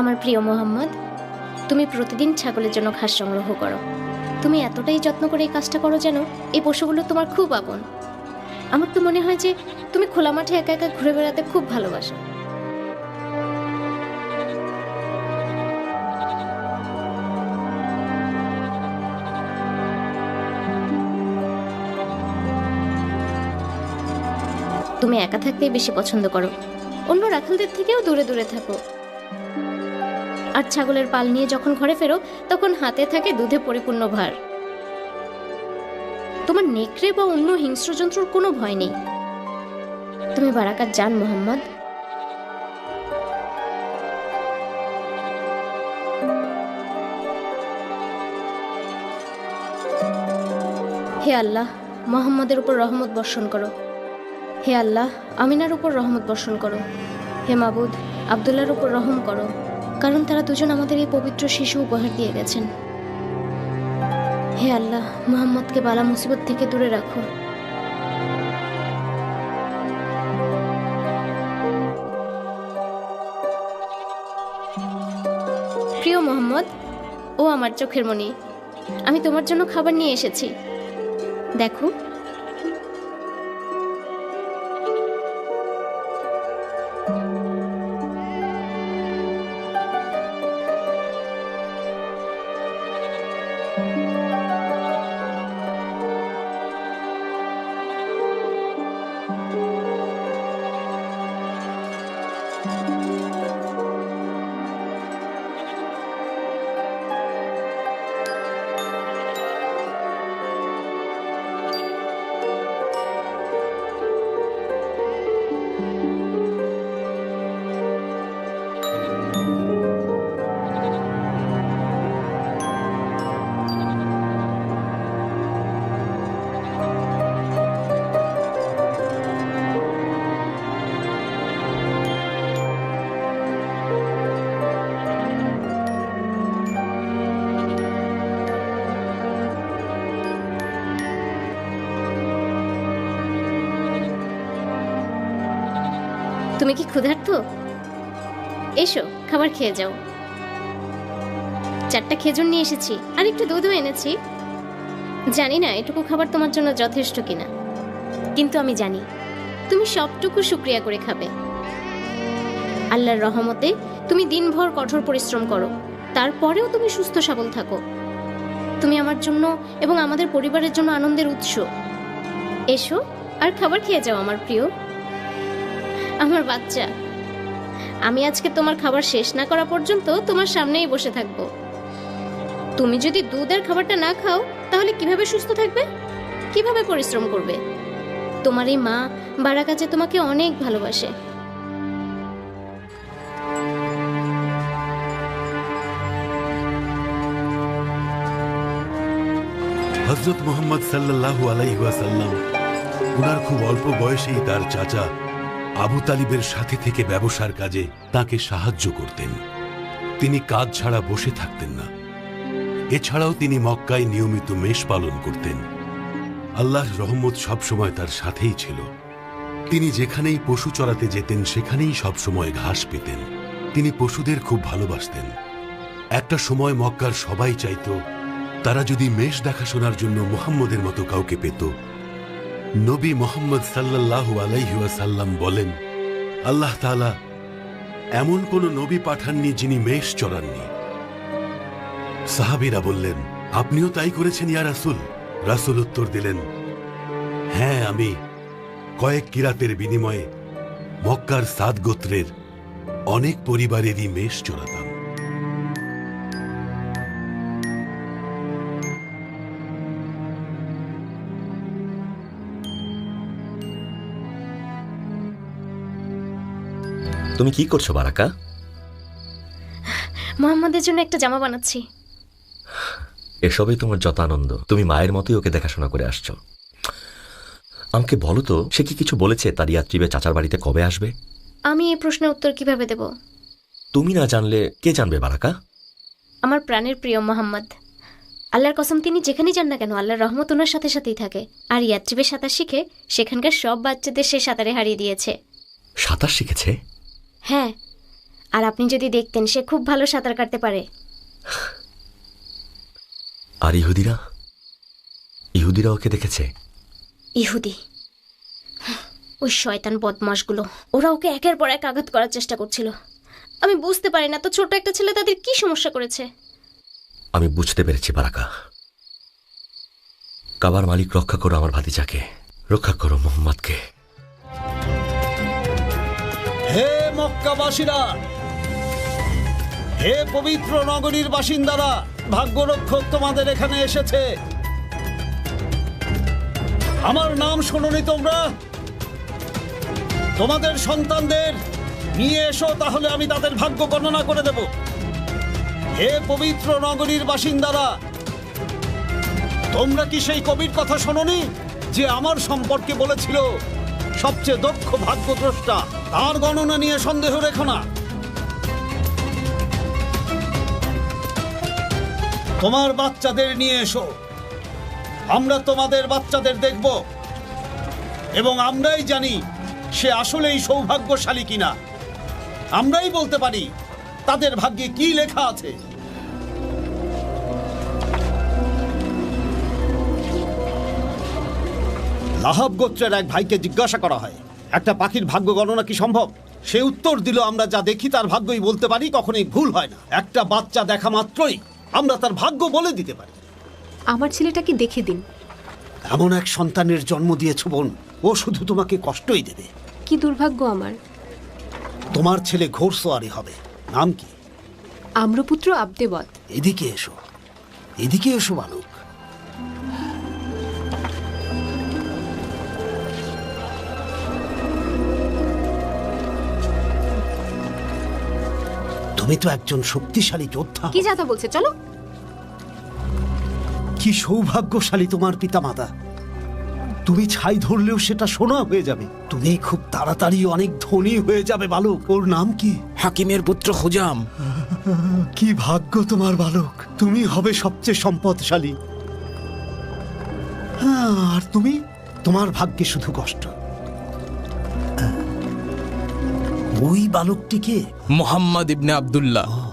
আমার প্রিয় মোহাম্মদ, তুমি প্রতিদিন ছাগলের জন্য ঘাস সংগ্রহ করো। তুমি এতটাই যত্ন করে এই কাজটা করো যেন এই পশুগুলো তোমার খুব আপন। আমার তো মনে হয় যে তুমি খোলা মাঠে একা একা ঘুরে বেড়াতে খুব ভালোবাসো। তুমি একা থাকতেই বেশি পছন্দ করো। অন্য রাখালদের থেকেও দূরে দূরে থাকো। আর ছাগলের পাল নিয়ে যখন ঘরে ফেরো, তখন হাতে থাকে দুধে পরিপূর্ণ ভার। তোমার নেকড়ে বা অন্য হিংস্র জন্তুর কোনো ভয় নেই। তুমি বারাকাত জান, মোহাম্মদ। হে আল্লাহ, মোহাম্মদের উপর রহমত বর্ষণ করো। হে আল্লাহ, আমিনার উপর রহমত বর্ষণ করো। হে মাবুদ আবদুল্লার উপর রহম করো। কারণ তারা দুজন আমাদের এই পবিত্র শিশু উপহার দিয়ে গেছেন। হে আল্লাহ, মোহাম্মদকে বালা মুসিবত থেকে দূরে রাখো। প্রিয় মোহাম্মদ, ও আমার চোখের মণি, আমি তোমার জন্য খাবার নিয়ে এসেছি। দেখো ক্ষুধার্ত? এসো, খাবার খেয়ে যাও। চারটা খেজুর নিয়ে এসেছি, আর একটু দুধও এনেছি। জানি না, এটুকু খাবার তোমার জন্য যথেষ্ট কিনা। কিন্তু আমি জানি, তুমি সবটুকু শুক্রিয়া করে খাবে। আল্লাহর রহমতে, তুমি দিনভর কঠোর পরিশ্রম করো। তারপরেও তুমি সুস্থ সবল থাকো। তুমি আমার জন্য এবং আমাদের পরিবারের জন্য আনন্দের উৎস। এসো, আর খাবার খেয়ে যাও, আমার প্রিয়। আমার বাচ্চা। আমি আজকে তোমার খাবার শেষ না করা পর্যন্ত তোমার সামনেই বসে থাকব। তুমি যদি দুধের খাবারটা না খাও, তাহলে কীভাবে সুস্থ থাকবে? কীভাবে পরিশ্রম করবে? তোমার এই মা বাড়া কাজে তোমাকে অনেক ভালোবাসে। হজরত মোহাম্মদ সাল্লাল্লাহু আলাইহাসাল্লাম উনার খুব অল্প বয়সেই তার চাচা আবু তালিবের সাথে থেকে ব্যবসার কাজে তাকে সাহায্য করতেন। তিনি কাজ ছাড়া বসে থাকতেন না। এছাড়াও তিনি মক্কায় নিয়মিত মেষ পালন করতেন। আল্লাহর রহমত সবসময় তার সাথেই ছিল। তিনি যেখানেই পশু চড়াতে যেতেন, সেখানেই সবসময় ঘাস পেতেন। তিনি পশুদের খুব ভালোবাসতেন। একটা সময় মক্কার সবাই চাইত, তারা যদি মেষ দেখাশোনার জন্য মুহাম্মদের মতো কাউকে পেত নবী মোহাম্মদ সাল্লাল্লাহু আলাইহাসাল্লাম বলেন, আল্লাহ তাআলা এমন কোন নবী পাঠাননি যিনি মেষ চড়াননি। সাহাবিরা বললেন, আপনিও তাই করেছেন ইয়া রাসূল। রাসূল উত্তর দিলেন হ্যাঁ আমি কয়েক কিরাতের বিনিময়ে মক্কার সাদ গোত্রের অনেক পরিবারেরই মেষ চড়াতাম। তুমি কি করছ বারাকা? মোহাম্মদের জন্য একটা জামা বানাচ্ছি। এসবই তোমার যত আনন্দ। তুমি মায়ের মতোই ওকে দেখাশোনা করে আসছো। আমাকে বলো তো সে কি কিছু বলেছে তার ইয়াত্রীবে চাচার বাড়িতে কবে আসবে? আমি এই প্রশ্নের উত্তর কীভাবে দেব? তুমি না জানলে কে জানবে বারাকা? আমার প্রাণের প্রিয় মোহাম্মদ। আল্লাহর কসম তিনি যেখানেই যান না কেন আল্লাহর রহমত ওনার সাথে সাথেই থাকে। আর ইয়াত্রিবে সাঁতার শিখে সেখানকার সব বাচ্চাদের সে সাঁতারে হারিয়ে দিয়েছে। সাঁতার শিখেছে? হ্যাঁ। আর আপনি যদি দেখতেন সে খুব ভালো সাঁতার কাটতে পারে। আর ইহুদিরা? ইহুদিরা ওকে দেখেছে? ইহুদি। ওই শয়তান বদমাসগুলো ওরা ওকে একের পর এক আঘাত করার চেষ্টা করছিল। আমি বুঝতে পারি না তো ছোট একটা ছেলে তাদের কি সমস্যা করেছে? আমি বুঝতে পেরেছি বারাকা। কাবার মালিক রক্ষা করো আমার ভাতিজাকে। রক্ষা করো মোহাম্মদকে। হে মক্কাবাসীরা। হে পবিত্র নগরীর বাসিন্দারা, ভাগ্যরক্ষক তোমাদের এখানে এসেছে। আমার নাম শোনোনি তোমরা? তোমাদের সন্তানদের নিয়ে এসো, তাহলে আমি তাদের ভাগ্য গণনা করে দেব। হে পবিত্র নগরীর বাসিন্দারা, তোমরা কি সেই কবির কথা শোনোনি, যে আমার সম্পর্কে বলেছিল? সবচেয়ে দক্ষ ভাগ্যদ্রষ্টা। তার গণনা নিয়ে সন্দেহ রেখো না। তোমার বাচ্চাদের নিয়ে এসো। আমরা তোমাদের বাচ্চাদের দেখব। এবং আমরাই জানি সে আসলেই সৌভাগ্যশালী কিনা। আমরাই বলতে পারি, তাদের ভাগ্যে কি লেখা আছে। লাহাব গোত্রের এক ভাইকে জিজ্ঞাসা করা হয় একটা পাখির ভাগ্য গণনা কি সম্ভব? সে উত্তর দিল আমরা যা দেখি তার ভাগ্যই বলতে পারি কখনোই ভুল হয় না। একটা বাচ্চা দেখা মাত্রই আমরা তার ভাগ্য বলে দিতে পারি। আমার ছেলেটাকে দেখে দিন। এমন এক সন্তানের জন্ম দিয়েছ বোন ও শুধু তোমাকে কষ্টই দেবে। কি দুর্ভাগ্য আমার। তোমার ছেলে ঘোড়সোয়ারি হবে। নাম কি? আম্রপুত্র আব্দেবত এদিকে এসো। এদিকে এসো বালক তুমি তো একজন শক্তিশালী যোদ্ধা। কি যাতা বলছে? চলো। কি সৌভাগ্যশালী তোমার পিতামাতা। তুমি ছাই ধরলেও সেটা সোনা হয়ে যাবে। তুমি খুব তাড়াতাড়ি অনেক ধনী হয়ে যাবে বালক। ওর নাম কি? হাকিমের পুত্র হুজাম কি ভাগ্য তোমার বালক। তুমি হবে সবচেয়ে সম্পদশালী। হ্যাঁ, আর তুমি? তোমার ভাগ্যে শুধু কষ্ট। ওই বালকটিকে? মোহাম্মদ ইবনে আবদুল্লাহ।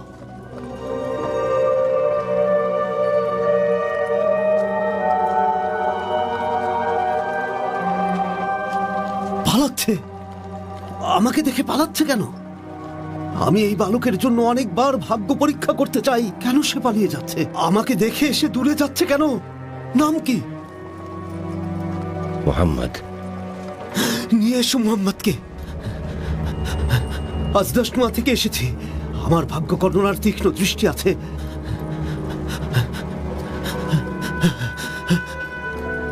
পালাচ্ছে? আমাকে দেখে পালাচ্ছে কেন? আমি এই বালকের জন্য অনেকবার ভাগ্য পরীক্ষা করতে চাই। কেন সে পালিয়ে যাচ্ছে? আমাকে দেখে এসে দূরে যাচ্ছে কেন? নাম কি? মোহাম্মদ। নিয়ে এসো মোহাম্মদকে। আজ দশমা থেকে এসেছি। আমার ভাগ্য কর্ণনার তীক্ষ্ণ দৃষ্টি আছে।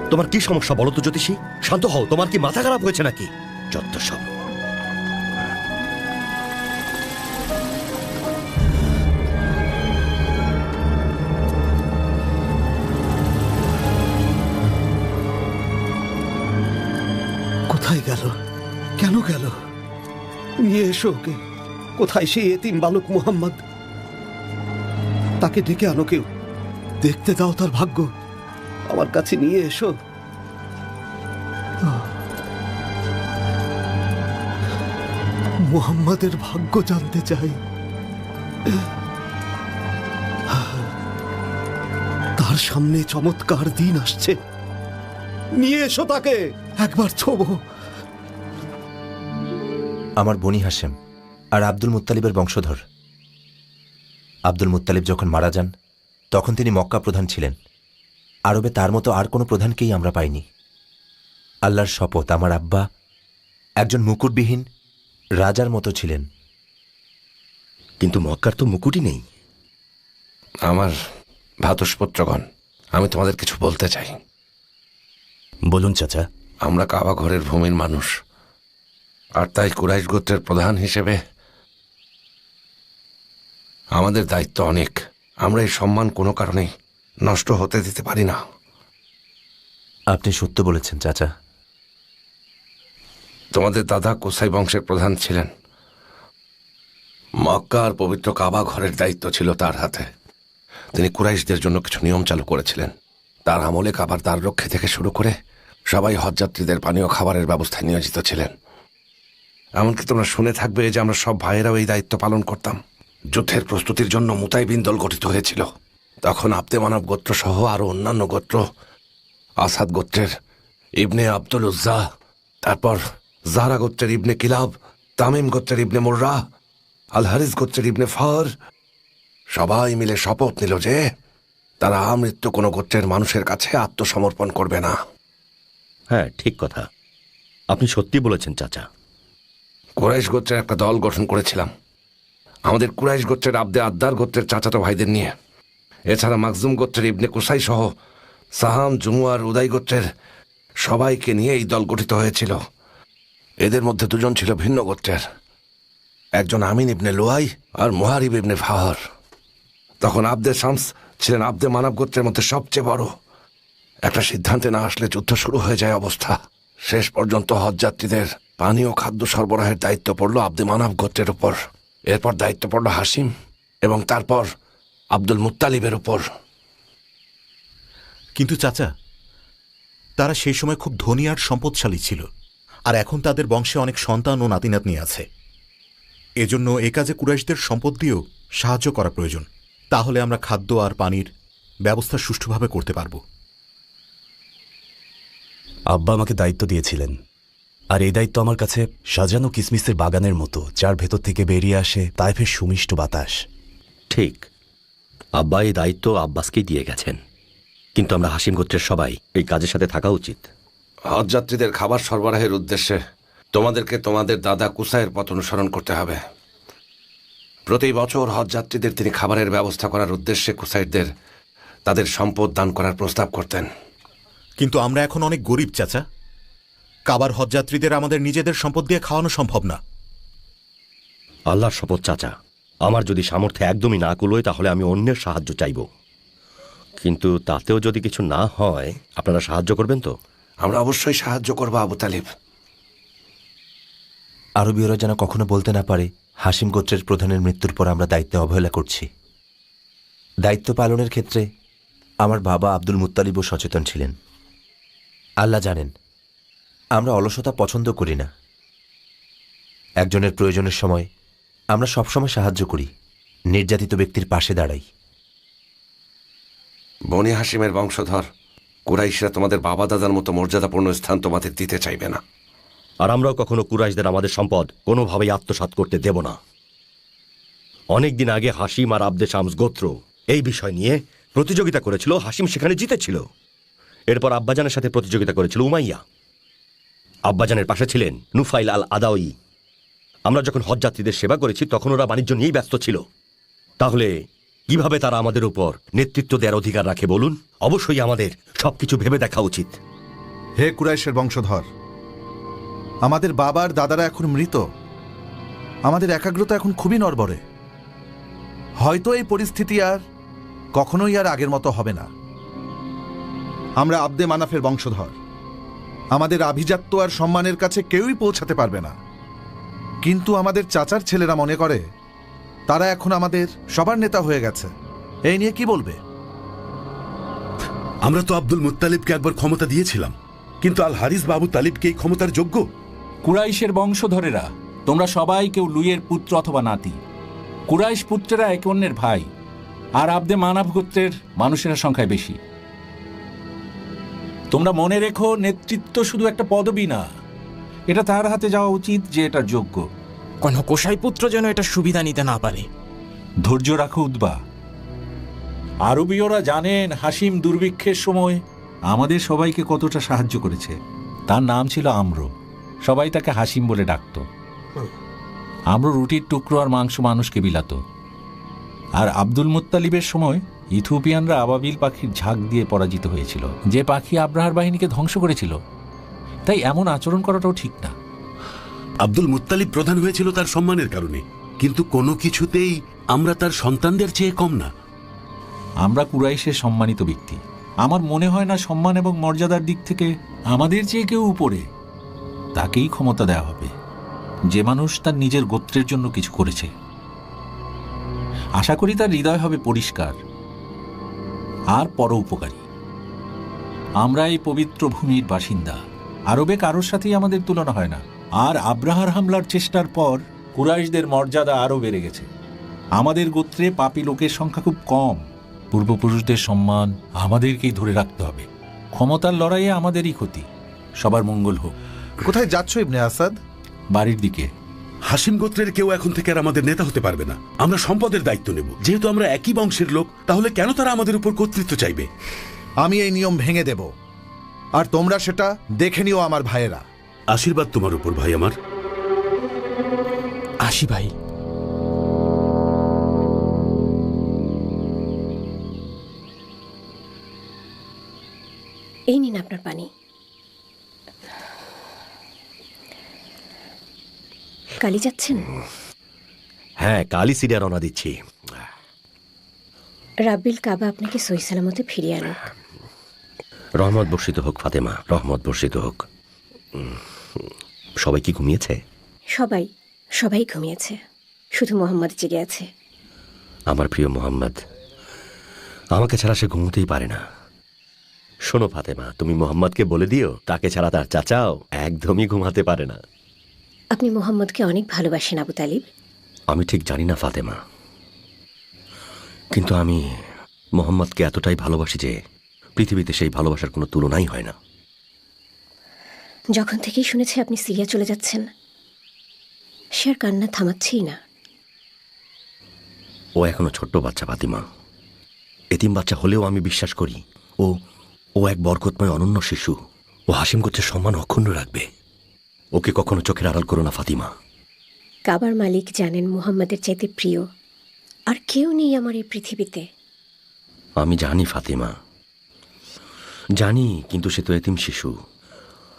তোমার কি সমস্যা বলো তো, জ্যোতিষী? শান্ত হও, তোমার কি মাথা খারাপ হয়েছে নাকি? যত সব। নিয়ে এসো ওকে। কোথায় সেই এতিম বালক মোহাম্মদ? তাকে ডেকে আনো কেউ। দেখতে দাও তার ভাগ্য। আমার কাছে নিয়ে এসো। মোহাম্মদের ভাগ্য জানতে চাই। তার সামনে চমৎকার দিন আসছে। নিয়ে এসো তাকে। একবার ছোবো। আমার বনি হাসেম আর আব্দুল মুত্তালিবের বংশধর। আব্দুল মুত্তালিব যখন মারা যান তখন তিনি মক্কা প্রধান ছিলেন। আরবে তার মতো আর কোনো প্রধানকেই আমরা পাইনি। আল্লাহর শপথ আমার আব্বা একজন মুকুটবিহীন রাজার মতো ছিলেন। কিন্তু মক্কার তো মুকুটই নেই। আমার ভ্রাতুষ্পুত্রগণ আমি তোমাদের কিছু বলতে চাই। বলুন চাচা। আমরা কাবা ঘরের ভূমির মানুষ। আর তাই কুরাইশ গোত্রের প্রধান হিসেবে আমাদের দায়িত্ব অনেক। আমরা এই সম্মান কোনো কারণেই নষ্ট হতে দিতে পারি না। আপনি সত্য বলেছেন চাচা। তোমাদের দাদা কোসাই বংশের প্রধান ছিলেন। মক্কা আর পবিত্র কাবা ঘরের দায়িত্ব ছিল তার হাতে। তিনি কুরাইশদের জন্য কিছু নিয়ম চালু করেছিলেন। তার আমলে কাবার দ্বার রক্ষে থেকে শুরু করে সবাই হজযাত্রীদের পানীয় খাবারের ব্যবস্থায় নিয়োজিত ছিলেন। এমনকি তোমরা শুনে থাকবে যে আমরা সব ভাইয়েরাও এই দায়িত্ব পালন করতাম। যুদ্ধের প্রস্তুতির জন্য মুতাইবিন দল গঠিত হয়েছিল। তখন আব্দে মানব গোত্র সহ আরও অন্যান্য গোত্র, আসাদ গোত্রের ইবনে আব্দুল উজ্জা, তারপর জারা গোত্রের ইবনে কিলাব, তামিম গোত্রের ইবনে মোর্রা আল হারিস গোত্রের ইবনে ফর, সবাই মিলে শপথ নিল যে তারা আমৃত্যু কোনো গোত্রের মানুষের কাছে আত্মসমর্পণ করবে না। হ্যাঁ ঠিক কথা। আপনি সত্যি বলেছেন, চাচা। কুরাইশ গোত্রের একটা দল গঠন করেছিলাম। আমাদের কুরাইশ গোত্রের আব্দে আদ্দার গোত্রের চাচাতো ভাইদের নিয়ে। এছাড়া মাকজুম গোত্রের ইবনে কুসাই সহ সাহাম জুমুয়ার উদয় গোত্রের সবাইকে নিয়ে এই দল গঠিত হয়েছিল। এদের মধ্যে দুজন ছিল ভিন্ন গোত্রের। একজন আমিন ইবনে লোয়াই আর মোহারিব ইবনে ফাহর। তখন আব্দে শামস ছিলেন আব্দে মানব গোত্রের মধ্যে সবচেয়ে বড়। একটা সিদ্ধান্তে না আসলে যুদ্ধ শুরু হয়ে যায় অবস্থা। শেষ পর্যন্ত হজযাত্রীদের পানি ও খাদ্য সরবরাহের দায়িত্ব পড়ল আব্দে মানব গোত্রের উপর। এরপর দায়িত্ব পড়ল হাসিম এবং তারপর আব্দুল মুত্তালিবের উপর। কিন্তু চাচা তারা সেই সময় খুব ধনী আর সম্পদশালী ছিল আর এখন তাদের বংশে অনেক সন্তান ও নাতিনাতনি আছে। এজন্য এ কাজে কুরাইশদের সম্পদ দিয়েও সাহায্য করা প্রয়োজন। তাহলে আমরা খাদ্য আর পানির ব্যবস্থা সুষ্ঠুভাবে করতে পারব। আব্বা আমাকে দায়িত্ব দিয়েছিলেন। আর এই দায়িত্ব আমার কাছে সাজানো কিসমিসের বাগানের মতো যার ভেতর থেকে বেরিয়ে আসে তাইফের সুমিষ্ট বাতাস। ঠিক। আব্বা এই দায়িত্ব আব্বাসকেই দিয়ে গেছেন। কিন্তু আমরা হাসিম গোত্রের সবাই এই কাজের সাথে থাকা উচিত। হজযাত্রীদের খাবার সরবরাহের উদ্দেশ্যে তোমাদেরকে তোমাদের দাদা কুসাইয়ের পথ অনুসরণ করতে হবে। প্রতি বছর হজযাত্রীদের তিনি খাবারের ব্যবস্থা করার উদ্দেশ্যে কুসাইরদের তাদের সম্পদ দান করার প্রস্তাব করতেন। কিন্তু আমরা এখন অনেক গরিব চাচা। কাবার হজযাত্রীদের আমাদের নিজেদের সম্পদ দিয়ে খাওয়ানো সম্ভব না। আল্লাহর শপথ চাচা। আমার যদি সামর্থ্য একদমই না কুলোয় তাহলে আমি অন্যের সাহায্য চাইব। কিন্তু তাতেও যদি কিছু না হয় আপনারা সাহায্য করবেন তো? আমরা অবশ্যই সাহায্য করব আবু তালিব। আরবীয়রা যেন কখনো বলতে না পারে হাসিম গোত্রের প্রধানের মৃত্যুর পর আমরা দায়িত্বে অবহেলা করছি। দায়িত্ব পালনের ক্ষেত্রে আমার বাবা আব্দুল মুত্তালিবও সচেতন ছিলেন। আল্লাহ জানেন আমরা অলসতা পছন্দ করি না। একজনের প্রয়োজনের সময় আমরা সবসময় সাহায্য করি নির্যাতিত ব্যক্তির পাশে দাঁড়াই। বনি হাসিমের বংশধর কুরাইশরা তোমাদের বাবা দাদার মতো মর্যাদাপূর্ণ স্থান তোমাদের দিতে চাইবে না। আর আমরাও কখনো কুরাইশদের আমাদের সম্পদ কোনোভাবেই আত্মসাৎ করতে দেব না। অনেক দিন আগে হাসিম আর আব্দে শামস গোত্র এই বিষয় নিয়ে প্রতিযোগিতা করেছিল হাসিম সেখানে জিতেছিল। এরপর আব্বাজানের সাথে প্রতিযোগিতা করেছিল উমাইয়া। আব্বাজানের পাশে ছিলেন নুফাইল আল আদাউই আমরা যখন হজযাত্রীদের সেবা করেছি, তখন ওরা বাণিজ্য নিয়েই ব্যস্ত ছিল। তাহলে কীভাবে তারা আমাদের উপর নেতৃত্ব দেওয়ার অধিকার রাখে বলুন? অবশ্যই আমাদের সবকিছু ভেবে দেখা উচিত। হে কুরাইশের বংশধর, আমাদের বাবার দাদারা এখন মৃত। আমাদের একাগ্রতা এখন খুবই নড়বড়ে। হয়তো এই পরিস্থিতি আর কখনোই আর আগের মতো হবে না। আমরা আব্দে মানাফের বংশধর। আমাদের আভিজাত্য আর সম্মানের কাছে কেউই পৌঁছাতে পারবে না। কিন্তু আমাদের চাচার ছেলেরা মনে করে তারা এখন আমাদের সবার নেতা হয়ে গেছে। এই নিয়ে কি বলবে? আমরা তো আব্দুল মুত্তালিবকে একবার ক্ষমতা দিয়েছিলাম কিন্তু আল হারিস বাবু তালিবকে এই ক্ষমতার যোগ্য। কুরাইশের বংশধরেরা তোমরা সবাই কেউ লুইয়ের পুত্র অথবা নাতি। কুরাইশ পুত্রেরা একে অন্যের ভাই আর আব্দে মানব গোত্রের মানুষেরা সংখ্যায় বেশি। তোমরা মনে রেখো নেতৃত্ব শুধু একটা পদবি না। এটা তার হাতে যাওয়া উচিত যে এটা যোগ্য। কোনো কোষাই পুত্র যেন এটা সুবিধা নিতে না পারে। ধৈর্য রাখো উদ্বা। আরবীয়রা জানেন হাসিম দুর্ভিক্ষের সময় আমাদের সবাইকে কতটা সাহায্য করেছে। তার নাম ছিল আম্র। সবাই তাকে হাসিম বলে ডাকত। আম্র রুটির টুকরো আর মাংস মানুষকে বিলাত। আর আব্দুল মুত্তালিবের সময় ইথিওপিয়ানরা আবাবিল পাখির ঝাঁক দিয়ে পরাজিত হয়েছিল। যে পাখি আব্রাহার বাহিনীকে ধ্বংস করেছিল তাই এমন আচরণ করাটাও ঠিক না। আব্দুল মুত্তালিব প্রধান হয়েছিল তার সম্মানের কারণে কিন্তু কোনো কিছুতেই আমরা তার সন্তানদের চেয়ে কম না। আমরা কুরাইশের সম্মানিত ব্যক্তি। আমার মনে হয় না সম্মান এবং মর্যাদার দিক থেকে আমাদের চেয়ে কেউ উপরে। তাকেই ক্ষমতা দেওয়া হবে। যে মানুষ তার নিজের গোত্রের জন্য কিছু করেছে। আশা করি তার হৃদয় হবে পরিষ্কার। আর পর উপকারী। আমরা এই পবিত্র ভূমির বাসিন্দা। আরবে কারোর সাথেই আমাদের তুলনা হয় না। আর আব্রাহার হামলার চেষ্টার পর কুরাইশদের মর্যাদা আরও বেড়ে গেছে। আমাদের গোত্রে পাপী লোকের সংখ্যা খুব কম। পূর্বপুরুষদের সম্মান আমাদেরকেই ধরে রাখতে হবে। ক্ষমতার লড়াইয়ে আমাদেরই ক্ষতি। সবার মঙ্গল হোক। কোথায় যাচ্ছ ইবনে আসাদ? বাড়ির দিকে। হাসিম গোত্রের কেউ এখন থেকে আর আমাদের নেতা হতে পারবে না। আমরা সম্পদের দায়িত্ব নেব। যেহেতু আমরা একই বংশের লোক তাহলে কেন তারা আমাদের উপর কর্তৃত্ব চাইবে? আমি এই নিয়ম ভেঙে দেব। আর তোমরা সেটা দেখে নিও আমার ভাইয়েরা। আশীর্বাদ তোমার উপর ভাই আমার। আসি ভাই। এই নিন আপনার পানি। কালি যাচ্ছেন? হ্যাঁ কালই সিরিয়া রওনা দিচ্ছি। রাব্বিল কাবা আপনাকে সই সালামতে ফিরিয়ে আনুক। রহমত বর্ষিত হোক ফাতেমা। রহমত বর্ষিত হোক। উম, সবাই কি ঘুমিয়েছে? সবাই সবাই ঘুমিয়েছে। শুধু মোহাম্মদ জেগে আছে। আমার প্রিয় মোহাম্মদ আমাকে ছাড়া সে ঘুমোতেই পারে না। শোনো ফাতেমা তুমি মোহাম্মদকে বলে দিও তাকে ছাড়া তার চাচাও একদমই ঘুমাতে পারে না। আপনি মোহাম্মদকে অনেক ভালোবাসেন আবু তালিব। আমি ঠিক জানি না ফাতেমা। কিন্তু আমি মোহাম্মদকে এতটাই ভালোবাসি যে পৃথিবীতে সেই ভালোবাসার কোনো তুলনাই হয় না। যখন থেকেই শুনেছি আপনি সিরিয়া চলে যাচ্ছেন সে আর কান্না থামাচ্ছেই না। ও এখনও ছোট্ট বাচ্চা ফাতিমা। এতিম বাচ্চা হলেও আমি বিশ্বাস করি ও ও এক বরকতময় অনন্য শিশু। ও হাসিম গোত্রের সম্মান অক্ষুণ্ণ রাখবে। ওকে কখনো চোখের আড়াল করো না ফাতিমা। কাবার মালিক জানেন মুহাম্মাদের চাইতে প্রিয়। আর কেউ নেই আমার এই পৃথিবীতে। আমি জানি ফাতিমা। জানি কিন্তু সে তো এতিম শিশু।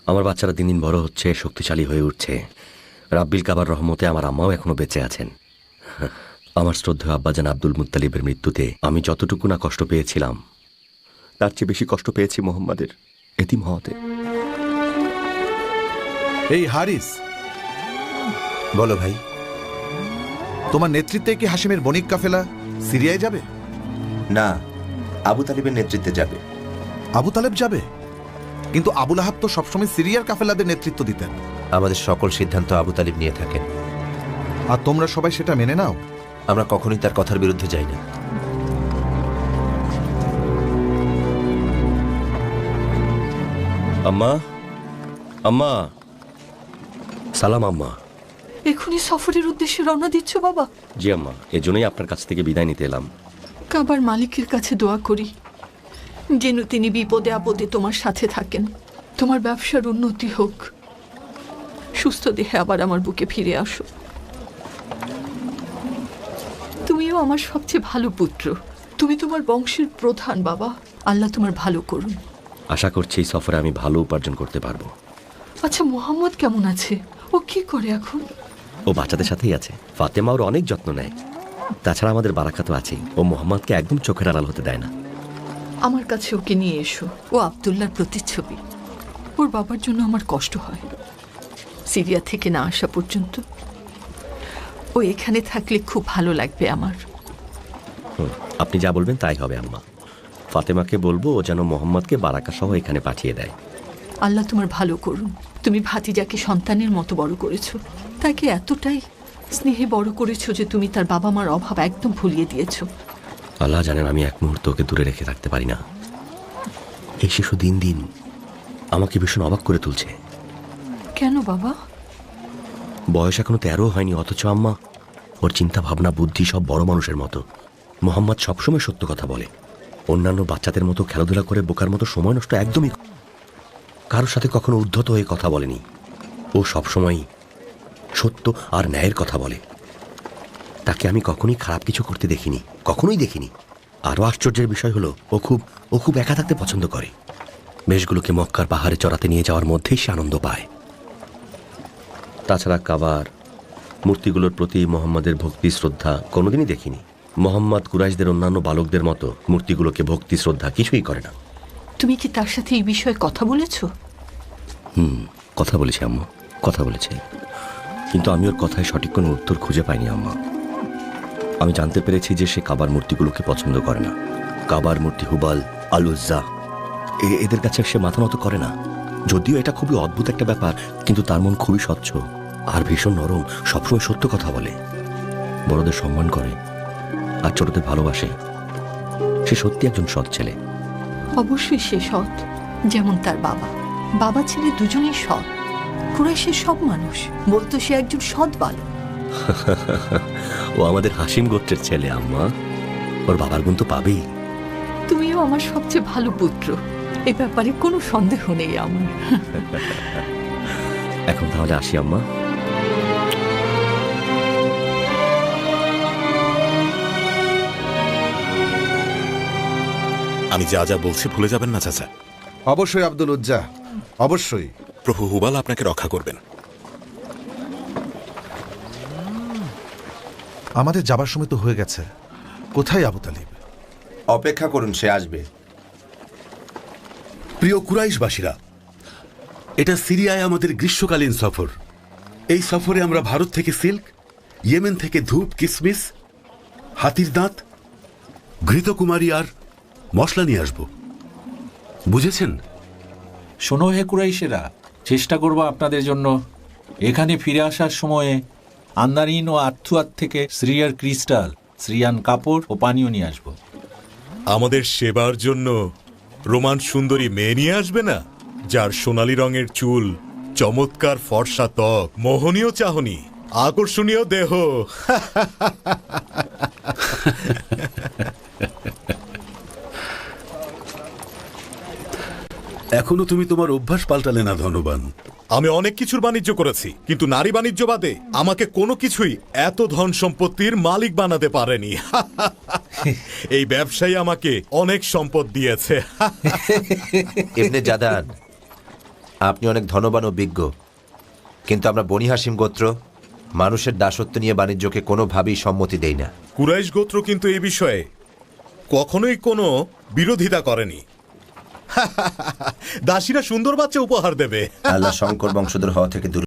আমার বাচ্চারা দিন দিন বড় হচ্ছে শক্তিশালী হয়ে উঠছে। রাব্বিল কাবার রহমতে আমার আম্মাও এখনও বেঁচে আছেন। আমার শ্রদ্ধেয় আব্বাজান আব্দুল মুত্তালিবের মৃত্যুতে আমি যতটুকু না কষ্ট পেয়েছিলাম তার চেয়ে বেশি কষ্ট পেয়েছি মোহাম্মদের এতিম হওয়াতে। এই হারিস। বলো ভাই তোমার নেতৃত্বে কি হাসিমের বণিক কাফেলা সিরিয়ায় যাবে? না আবু তালিবের নেতৃত্বে যাবে। আবু তালেব যাবে? কিন্তু আবুল আহাব তো সবসময় সিরিয়ার কাফেলাদের নেতৃত্ব দিতেন। আমাদের সকল সিদ্ধান্ত আবু তালিব নিয়ে থাকেন। আর তোমরা সবাই সেটা মেনে নাও। আমরা কখনোই তার কথার বিরুদ্ধে যাই না। আম্মা আম্মা সালাম আম্মা। এখনই সফরের উদ্দেশ্যে রওনা দিচ্ছ বাবা? জি আম্মা এজন্যই আপনার কাছ থেকে বিদায় নিতে এলাম। কাবার মালিকের কাছে দোয়া করি যেন তিনি বিপদে আপদে তোমার সাথে থাকেন। তোমার ব্যবসার উন্নতি হোক। সুস্থ দেহে আবার আমার বুকে ফিরে আসো। তুমিও আমার সবচেয়ে ভালো পুত্র। তুমি তোমার বংশের প্রধান বাবা। আল্লাহ তোমার ভালো করুন। আশা করছি এই সফরে আমি ভালো উপার্জন করতে পারব। আচ্ছা মোহাম্মদ কেমন আছে? ও কি করে এখন? ও বাচ্চাদের সাথেই আছে। ফাতেমা ওর অনেক যত্ন নেয়। তাছাড়া আমাদের বারাকা তো আছেই। ও মোহাম্মদকে একদম চোখের আড়াল হতে দেয় না। আমার কাছে ওকে নিয়ে এসো। ও আবদুল্লার প্রতিচ্ছবি। ওর বাবার জন্য আমার কষ্ট হয়। সিরিয়া থেকে না আসা পর্যন্ত ও এখানে থাকলে খুব ভালো লাগবে আমার। আপনি যা বলবেন তাই হবে আম্মা। ফাতেমাকে বলব ও যেন মোহাম্মদকে বারাকা সহ এখানে পাঠিয়ে দেয়। আল্লাহ তোমার ভালো করুন। তুমি ভাতিজাকে সন্তানের মতো বড় করেছ। তাকে এতটাই স্নেহে বড় করেছ যে তুমি তার বাবা মার অভাব একদম ভুলিয়ে দিয়েছ। আল্লাহ জানেন আমি এক মুহূর্ত ওকে দূরে রেখে রাখতে পারি না। এই শিশু দিন দিন আমাকে ভীষণ অবাক করে তুলছে। কেন বাবা? বয়স এখনও তেরো হয়নি অথচ আম্মা ওর চিন্তা ভাবনা বুদ্ধি সব বড় মানুষের মতো। মোহাম্মদ সবসময় সত্য কথা বলে। অন্যান্য বাচ্চাদের মতো খেলাধুলা করে বোকার মতো সময় নষ্ট একদমই। কারোর সাথে কখনো উদ্ধত হয়ে কথা বলেনি। ও সবসময় সত্য আর ন্যায়ের কথা বলে। তাকে আমি কখনোই খারাপ কিছু করতে দেখিনি, কখনোই দেখিনি। আরও আশ্চর্যের বিষয় হলো, ও খুব ও খুব একা থাকতে পছন্দ করে। মেষগুলোকে মক্কার পাহাড়ে চড়াতে নিয়ে যাওয়ার মধ্যেই সে আনন্দ পায়। তাছাড়া কাবার মূর্তিগুলোর প্রতি মোহাম্মদের ভক্তি, শ্রদ্ধা কোনোদিনই দেখিনি। মোহাম্মদ কুরাইশদের অন্যান্য বালকদের মতো মূর্তিগুলোকে ভক্তি, শ্রদ্ধা কিছুই করে না। তুমি কি তার সাথে এই বিষয়ে কথা বলেছ? হুম, কথা বলেছি আম্মা, কথা বলেছে। কিন্তু আমি ওর কথায় সঠিক কোনো উত্তর খুঁজে পাইনি আম্মা। আমি জানতে পেরেছি যে সে কাবার মূর্তিগুলোকে পছন্দ করে না। কাবার মূর্তি হুবাল আলুজ্জা এদের কাছে সে মাথা নত করে না। যদিও এটা খুবই অদ্ভুত একটা ব্যাপার, কিন্তু তার মন খুবই স্বচ্ছ আর ভীষণ নরম, সবসময় সত্য কথা বলে। বড়দের সম্মান করে আর ছোটদের ভালোবাসে। সে সত্যি একজন সৎ ছেলে। অবশ্যই সে সৎ যেমন তার বাবা। বাবা ছেলে দুজনেই সৎ। কুরাইশের সব মানুষ বলতো সে একজন সৎ বালক। ও আমাদের হাসিম গোত্রের ছেলে আম্মা। ওর বাবার গুণ তো পাবেই। তুমিও আমার সবচেয়ে ভালো পুত্র। এ ব্যাপারে কোনো সন্দেহ নেই আমার। এখন তাহলে আসি আম্মা। আমি যা যা বলছি ভুলে যাবেন না চাচা। অবশ্যই আব্দুল উজ্জা। অবশ্যই। প্রভু হুবাল আপনাকে রক্ষা করবেন। আমাদের যাবার সময় তো হয়ে গেছে। কোথায় আবু তালিব? অপেক্ষা করুন সে আসবে। প্রিয় কুরাইশবাসীরা এটা সিরিয়ায় আমাদের গ্রীষ্মকালীন সফর। এই সফরে আমরা ভারত থেকে সিল্ক ইয়েমেন থেকে ধূপ কিসমিস হাতির দাঁত ঘৃতকুমারী আর মশলা নিয়ে আসব। বুঝেছেন? শোনো হে কুরাইশেরা চেষ্টা করব আপনাদের জন্য। এখানে ফিরে আসার সময়ে আন্দারিন ও আর্থুয়ার থেকে শ্রিয়ার ক্রিস্টাল শ্রিয়ান কাপড় ও পানীয় নিয়ে আসব। আমাদের সেবার জন্য রোমান সুন্দরী মেয়ে নিয়ে আসবে না? যার সোনালী রঙের চুল চমৎকার ফর্সা ত্বক মোহনীয় চাহনি আকর্ষণীয় দেহ। এখনও তুমি তোমার অভ্যাস পাল্টালে না ধনবান। আমি অনেক কিছুর বাণিজ্য করেছি কিন্তু নারী বাণিজ্য বাদে আমাকে কোনো কিছুই এত ধন সম্পত্তির মালিক বানাতে পারেনি। এই ব্যবসায়ী আমাকে অনেক সম্পদ দিয়েছে। এমনি জাদান আপনি অনেক ধনবান ও বিজ্ঞ কিন্তু আমরা বনি হাসিম গোত্র মানুষের দাসত্ব নিয়ে বাণিজ্যকে কোনোভাবেই সম্মতি দেই না। কুরাইশ গোত্র কিন্তু এই বিষয়ে কখনোই কোনো বিরোধিতা করেনি। দাসীরা সুন্দর বাচ্চা উপহার দেবে। আল্লাহ শঙ্কর বংশধর হওয়া থেকে দূর